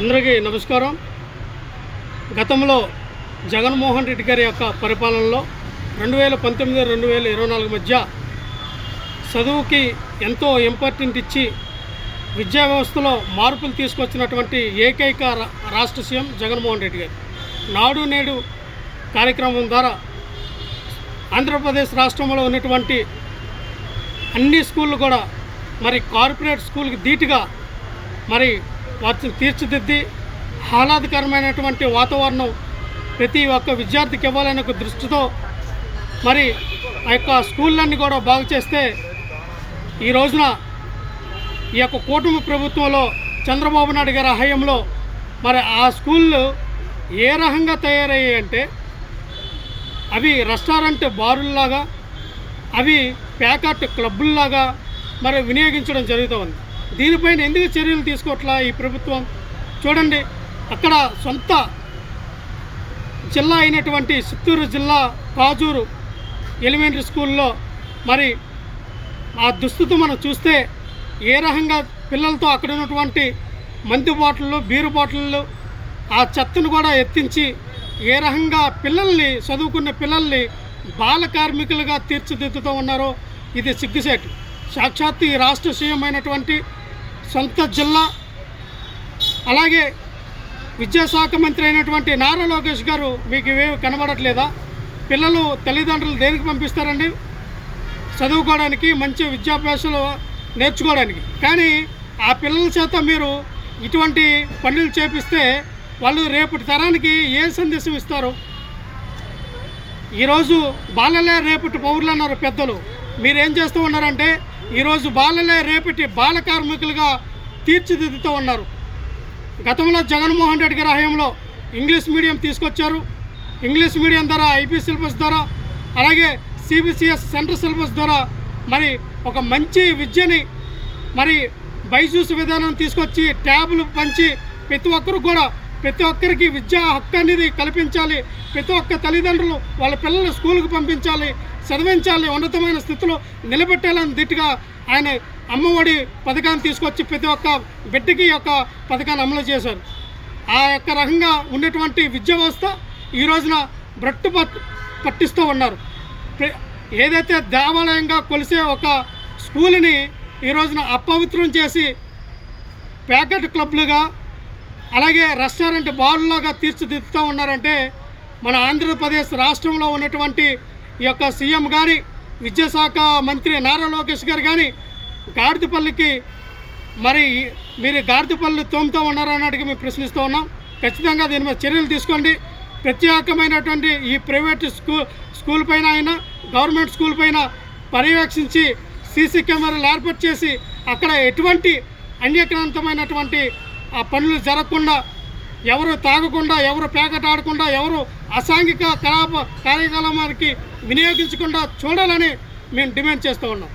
అందరికీ నమస్కారం. గతంలో జగన్మోహన్ రెడ్డి గారి యొక్క పరిపాలనలో రెండు వేల పంతొమ్మిది రెండు వేల ఇరవై నాలుగు మధ్య చదువుకి ఎంతో ఇంపార్టెంట్ ఇచ్చి విద్యా వ్యవస్థలో మార్పులు తీసుకొచ్చినటువంటి ఏకైక రాష్ట్ర సీఎం జగన్మోహన్ రెడ్డి గారు. నాడు నేడు కార్యక్రమం ద్వారా ఆంధ్రప్రదేశ్ రాష్ట్రంలో ఉన్నటువంటి అన్ని స్కూళ్ళు కూడా మరి కార్పొరేట్ స్కూల్కి ధీటుగా మరి వాటిని తీర్చిదిద్ది ఆహ్లాదకరమైనటువంటి వాతావరణం ప్రతి ఒక్క విద్యార్థికి ఇవ్వాలనే ఒక దృష్టితో మరి ఆ యొక్క స్కూళ్ళన్నీ కూడా బాగు చేస్తే ఈ రోజున ఈ యొక్క కూటమి ప్రభుత్వంలో చంద్రబాబు నాయుడు గారి హయంలో మరి ఆ స్కూళ్ళు ఏ రకంగా తయారయ్యాయి అంటే అవి రెస్టారెంట్ బారుల్లాగా అవి ప్యాకెట్ క్లబ్బుల్లాగా మరి వినియోగించడం జరుగుతూ ఉంది. దీనిపైన ఎందుకు చర్యలు తీసుకోవట్లా ఈ ప్రభుత్వం? చూడండి అక్కడ సొంత జిల్లా అయినటువంటి చిత్తూరు జిల్లా కాజూరు ఎలిమెంటరీ స్కూల్లో మరి ఆ దుస్థితి మనం చూస్తే ఏ రకంగా పిల్లలతో అక్కడ ఉన్నటువంటి మందు బాటిళ్ళు బీరు బాటిళ్ళు ఆ చెత్తను కూడా ఎత్తించి ఏ రకంగా పిల్లల్ని చదువుకున్న పిల్లల్ని బాల కార్మికులుగా తీర్చిదిద్దుతూ ఉన్నారో ఇది సిగ్గుసేటు. సాక్షాత్తు ఈ రాష్ట్ర సీఎం అయినటువంటి సొంత జిల్లా అలాగే విద్యాశాఖ మంత్రి అయినటువంటి నారా లోకేష్ గారు మీకు ఇవేవి కనబడట్లేదా? పిల్లలు తల్లిదండ్రులు దేనికి పంపిస్తారండి? చదువుకోవడానికి మంచి విద్యాభ్యాసాలు నేర్చుకోవడానికి. కానీ ఆ పిల్లల చేత మీరు ఇటువంటి పనులు చేపిస్తే వాళ్ళు రేపటి తరానికి ఏ సందేశం ఇస్తారు? ఈరోజు బాలలే రేపటి పౌరులు అన్నారు పెద్దలు. మీరేం చేస్తూ ఉన్నారంటే ఈరోజు బాలలే రేపటి బాల కార్మికులుగా తీర్చిదిద్దుతూ ఉన్నారు. గతంలో జగన్మోహన్ రెడ్డి గారి హయాంలో ఇంగ్లీష్ మీడియం తీసుకొచ్చారు. ఇంగ్లీష్ మీడియం ద్వారా ఐపీ సిలబస్ ద్వారా అలాగే సిబిసిఎస్ సెంట్రల్ సిలబస్ ద్వారా మరి ఒక మంచి విద్యని మరి బైజూస్ విధానం తీసుకొచ్చి ట్యాబులు పంచి ప్రతి ఒక్కరు కూడా ప్రతి ఒక్కరికి విద్యా హక్కు అనేది కల్పించాలి. ప్రతి ఒక్క తల్లిదండ్రులు వాళ్ళ పిల్లలు స్కూల్కి పంపించాలి. చదివించాలి. ఉన్నతమైన స్థితిలో నిలబెట్టాలని దిట్టుగా ఆయన అమ్మఒడి పథకాన్ని తీసుకొచ్చి ప్రతి ఒక్క బిడ్డకి యొక్క పథకాన్ని అమలు చేశారు. ఆ యొక్క రకంగా ఉన్నటువంటి విద్యా వ్యవస్థ ఈ రోజున బ్రట్టు పట్టిస్తూ ఉన్నారు. ఏదైతే దేవాలయంగా కొలిసే ఒక స్కూల్ని ఈ రోజున అపవిత్రం చేసి ప్యాకెట్ క్లబ్లుగా అలాగే రెస్టారెంట్ బారులాగా తీర్చిదిద్దుతూ ఉన్నారంటే మన ఆంధ్రప్రదేశ్ రాష్ట్రంలో ఉన్నటువంటి ఈ యొక్క సీఎం కానీ విద్యాశాఖ మంత్రి నారా లోకేష్ గారు కానీ గాడిదపల్లికి మరి మీరు గాడిదపల్లి తోముతూ ఉన్నారా మేము ప్రశ్నిస్తూ ఉన్నాం. ఖచ్చితంగా దీని మీద చర్యలు తీసుకోండి. ప్రత్యేకమైనటువంటి ఈ ప్రైవేట్ స్కూల్ స్కూల్ పైన అయినా గవర్నమెంట్ స్కూల్ పైన పర్యవేక్షించి సీసీ కెమెరాలు ఏర్పాటు చేసి అక్కడ ఎటువంటి అన్యక్రాంతమైనటువంటి ఆ పనులు జరగకుండా ఎవరు తాగకుండా ఎవరు పేకట ఆడకుండా ఎవరు అసాంఘిక కలాప కార్యకలాపానికి వినియోగించకుండా చూడాలని మేము డిమాండ్ చేస్తూ ఉన్నాం.